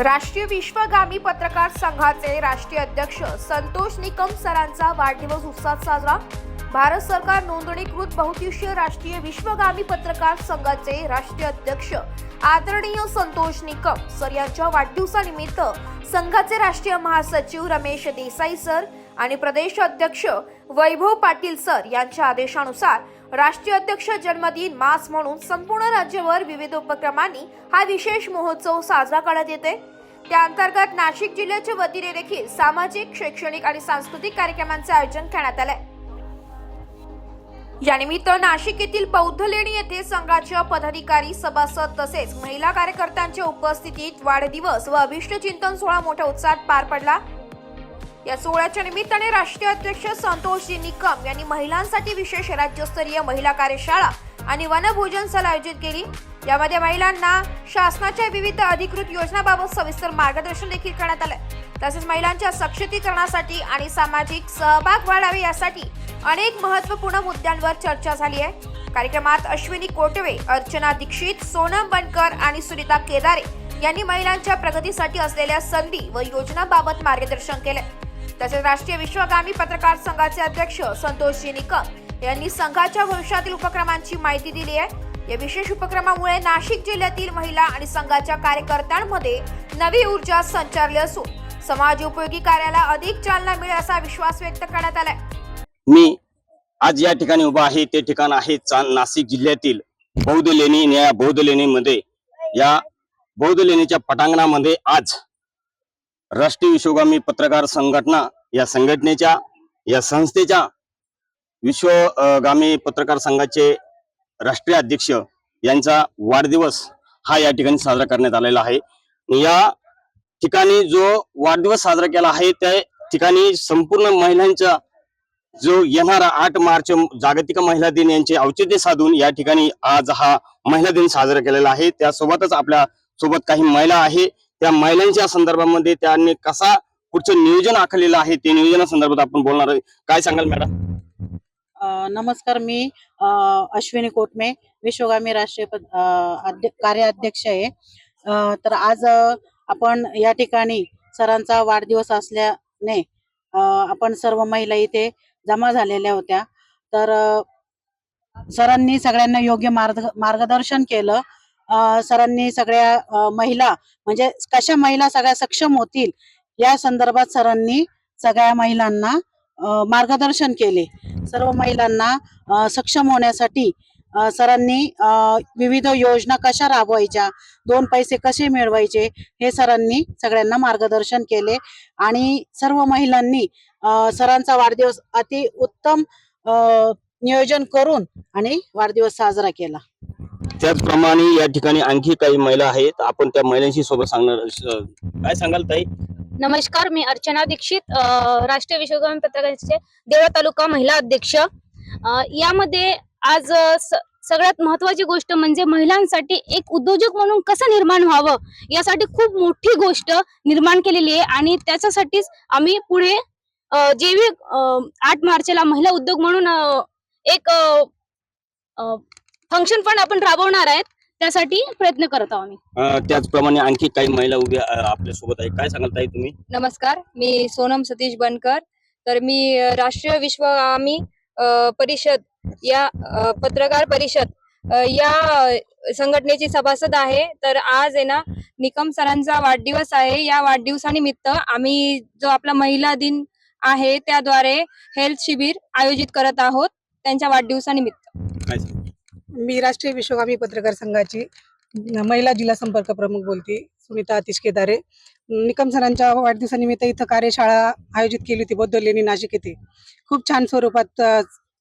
राष्ट्रीय विश्वगामी पत्रकार संघाचे राष्ट्रीय अध्यक्ष संतोष निकम सरांचा वाढदिवस उत्साहात साजरा. भारत सरकार नोंदणीकृत बहुउद्देशीय राष्ट्रीय विश्वगामी पत्रकार संघाचे राष्ट्रीय अध्यक्ष आदरणीय संतोष निकम सर यांच्या वाढदिवसानिमित्त संघाचे राष्ट्रीय महासचिव रमेश देसाई सर आणि प्रदेश अध्यक्ष वैभव पाटील सर यांच्या आदेशानुसार राष्ट्रीय अध्यक्ष जन्मदिन मास म्हणून संपूर्ण राज्यभर विविध उपक्रमांनी हा विशेष महोत्सव साजरा करण्यात येते. त्या अंतर्गत नाशिक जिल्ह्याच्या वतीने देखील सामाजिक शैक्षणिक आणि सांस्कृतिक कार्यक्रमांचे आयोजन करण्यात आले. यानिमित्त नाशिक येथील बौद्ध लेणी येथे संघाच्या पदाधिकारी सभासद तसेच महिला कार्यकर्त्यांच्या उपस्थितीत वाढदिवस व अभिष्ट चिंतन सोहळा मोठ्या उत्साहात पार पडला. या सोहळ्याच्या निमित्ताने राष्ट्रीय अध्यक्ष संतोषजी निकम यांनी महिलांसाठी विशेष राज्यस्तरीय महिला कार्यशाळा आणि वनभोजन सल आयोजित केली. यामध्ये महिलांना शासनाच्या विविध अधिकृत योजनांबाबत सविस्तर मार्गदर्शन देखील करण्यात आलं. तसेच महिलांच्या सक्षमीकरणासाठी आणि सामाजिक सहभाग वाढावे यासाठी अनेक महत्त्वपूर्ण मुद्द्यांवर चर्चा झाली आहे. कार्यक्रमात अश्विनी कोटवे अर्चना दीक्षित सोनम बनकर आणि सुनीता केदारे यांनी महिलांच्या प्रगतीसाठी असलेल्या संधी व योजनाबाबत मार्गदर्शन केलं. तसेच राष्ट्रीय विश्वगामी पत्रकार संघाचे अध्यक्ष संतोषजी निकम यांनी संघाच्या भविष्यातील उपक्रमांची माहिती दिली आहे. या विशेष उपक्रमामुळे नाशिक जिल्ह्यातील महिला आणि संघाच्या कार्यकर्त्यांमध्ये नवी ऊर्जा संचारली असून समाज उपयोगी कार्याला अधिक चालना मिळेल असा विश्वास व्यक्त करण्यात आलाय. मी आज या ठिकाणी उभा आहे. ते ठिकाण आहे नाशिक जिल्ह्यातील बौद्ध लेणी. या बौद्ध लेणीमध्ये या बौद्ध लेणीच्या पटांगणामध्ये आज राष्ट्रीय विश्वगामी पत्रकार संघटना या संघटनेच्या या संस्थेच्या विश्वगामी पत्रकार संघाचे राष्ट्रीय अध्यक्ष यांचा वाढदिवस हा या ठिकाणी साजरा करण्यात आलेला आहे. या ठिकाणी जो वाढदिवस साजरा केला आहे त्या ठिकाणी संपूर्ण महिलांचा जो येणारा आठ मार्च जागतिक महिला दिन यांचे औचित्य साधून या ठिकाणी आज हा महिला दिन साजरा केलेला आहे. त्यासोबतच आपल्यासोबत काही महिला आहे. त्या महिलांच्या संदर्भामध्ये त्यांनी कसा पुढचं नियोजन आखलेलं आहे ते नियोजना संदर्भात आपण बोलणार आहे. काय सांगाल मॅडम? नमस्कार मी अश्विनी कोटमे विश्वगामी राष्ट्रीय कार्याध्यक्ष आहे. तर आज आपण या ठिकाणी सरांचा वाढदिवस असल्याने आपण सर्व महिला इथे जमा झालेल्या होत्या. तर सरांनी सगळ्यांना योग्य मार्ग मार्गदर्शन केलं. सरांनी सगळ्या महिला म्हणजे कशा महिला सगळ्या सक्षम होतील या संदर्भात सरांनी सगळ्या महिलांना मार्गदर्शन केले. सर्व महिलांना सक्षम होण्यासाठी सरांनी विविध योजना कशा राबवायच्या दोन पैसे कसे मिळवायचे हे सरांनी सगळ्यांना मार्गदर्शन केले आणि सर्व महिलांनी सरांचा वाढदिवस अति उत्तम नियोजन करून आणि वाढदिवस साजरा केला. त्याचप्रमाणे या ठिकाणी आणखी काही महिला आहेत. आपण त्या महिलांशी सोबत सांगणार काय सांगाल ताई? नमस्कार मी अर्चना दीक्षित राष्ट्रीय विश्वगामी पत्रकारांचे देवळा तालुका महिला अध्यक्ष. यामध्ये आज सगळ्यात महत्वाची गोष्ट म्हणजे महिलांसाठी एक उद्योजक म्हणून कसं निर्माण व्हावं यासाठी खूप मोठी गोष्ट निर्माण केलेली आहे आणि त्याच्यासाठीच आम्ही पुढे जेवी जे आठ मार्चला महिला उद्योग म्हणून एक फंक्शन पण आपण राबवणार आहेत त्यासाठी प्रयत्न करत आहोत आम्ही. अ, त्याचप्रमाणे आणखी काही महिला उभ्या अ, आपल्यासोबत आहे काय सांगाल ताई तुम्ही? नमस्कार मी सोनम सतीश बनकर. तर मी अ, राष्ट्रीय विश्वगामी अ, परिषद या अ, पत्रकार परिषद अ, या अ, संघटनेची सभासद आहे. तर आज आहे ना निकम सरांचा वाढदिवस आहे. या वाढदिवसानिमित्त आम्ही जो आपला महिला दिन आहे त्याद्वारे हेल्थ शिबिर आयोजित करत आहोत त्यांच्या वाढदिवसानिमित्त. काय सांगाल? मी राष्ट्रीय विश्वगामी पत्रकार संघाची महिला जिल्हा संपर्क प्रमुख बोलते सुनीता अतिश केदारे. निकम सरांच्या वाढदिवसानिमित्त इथं कार्यशाळा आयोजित केली होती बौद्ध लेणी नाशिक येथे. खूप छान स्वरूपात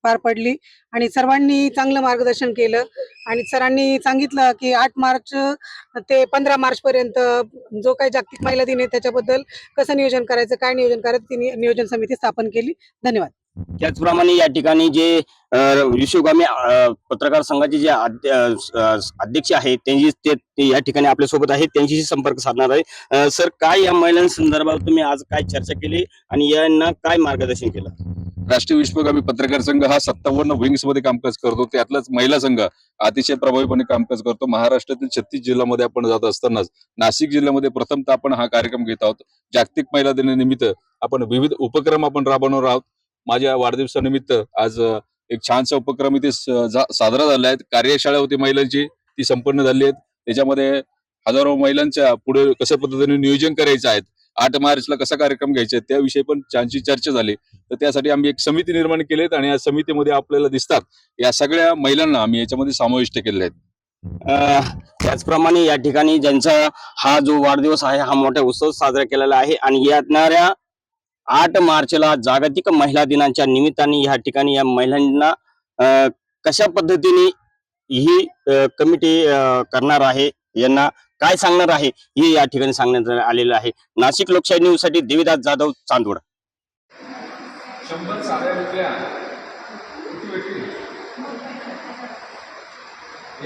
पार पडली आणि सर्वांनी चांगलं मार्गदर्शन केलं आणि सरांनी सांगितलं की आठ मार्च ते पंधरा मार्च पर्यंत जो काही जागतिक महिला दिन आहे त्याच्याबद्दल कसं नियोजन करायचं काय नियोजन करायचं ती नियोजन समिती स्थापन केली. धन्यवाद. त्याचप्रमाणे या ठिकाणी जे विश्वगामी पत्रकार संघाचे जे अध्यक्ष आहेत त्यांची ते या ठिकाणी आपल्यासोबत आहेत त्यांच्याशी संपर्क साधणार आहे सर काय या महिलांसंदर्भात तुम्ही आज काय चर्चा केली आणि यांना काय मार्गदर्शन केलं? राष्ट्रीय विश्वगामी पत्रकार संघ हा सत्तावन्न विंग्समध्ये कामकाज करतो. त्यातलाच महिला संघ अतिशय प्रभावीपणे कामकाज करतो. महाराष्ट्रातील छत्तीस जिल्ह्यामध्ये आपण जात असतानाच नाशिक जिल्ह्यामध्ये प्रथमतः आपण हा कार्यक्रम घेत आहोत. जागतिक महिला दिनानिमित्त आपण विविध उपक्रम आपण राबवणार आहोत. माझ्या वाढदिवसानिमित्त आज एक छानसा उपक्रम इथे साजरा झाला आहे. कार्यशाळा होती महिलांची ती संपन्न झाली आहेत त्याच्यामध्ये हजारो महिलांच्या पुढे कशा पद्धतीने नियोजन करायचं आहे आठ मार्चला कसा कार्यक्रम घ्यायचा आहे त्याविषयी पण छानशी चर्चा झाली. तर त्यासाठी आम्ही एक समिती निर्माण केली आहे आणि या समितीमध्ये आपल्याला दिसतात या सगळ्या महिलांना आम्ही याच्यामध्ये समाविष्ट केलेले आहेत त्याचप्रमाणे या ठिकाणी ज्यांचा हा जो वाढदिवस आहे हा मोठा उत्सव साजरा केलेला आहे आणि येणाऱ्या आठ मार्चला जागतिक महिला दिनाच्या निमित्ताने या ठिकाणी या महिलांना अं, कशा पद्धतीने ही कमिटी अं, करणार आहे यांना काय सांगणार आहे हे या ठिकाणी सांगण्यात आलेलं आहे. नाशिक लोकशाही न्यूजसाठी देवीदास जाधव चांदोड शंभर साड्या रुपया किती भेटतील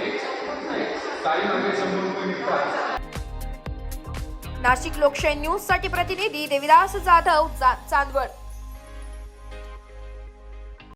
एक. साडी मागे शंभर रुपये निघतात. नाशिक लोकशाही न्यूजसाठी प्रतिनिधी देविदास जाधव चांदवड.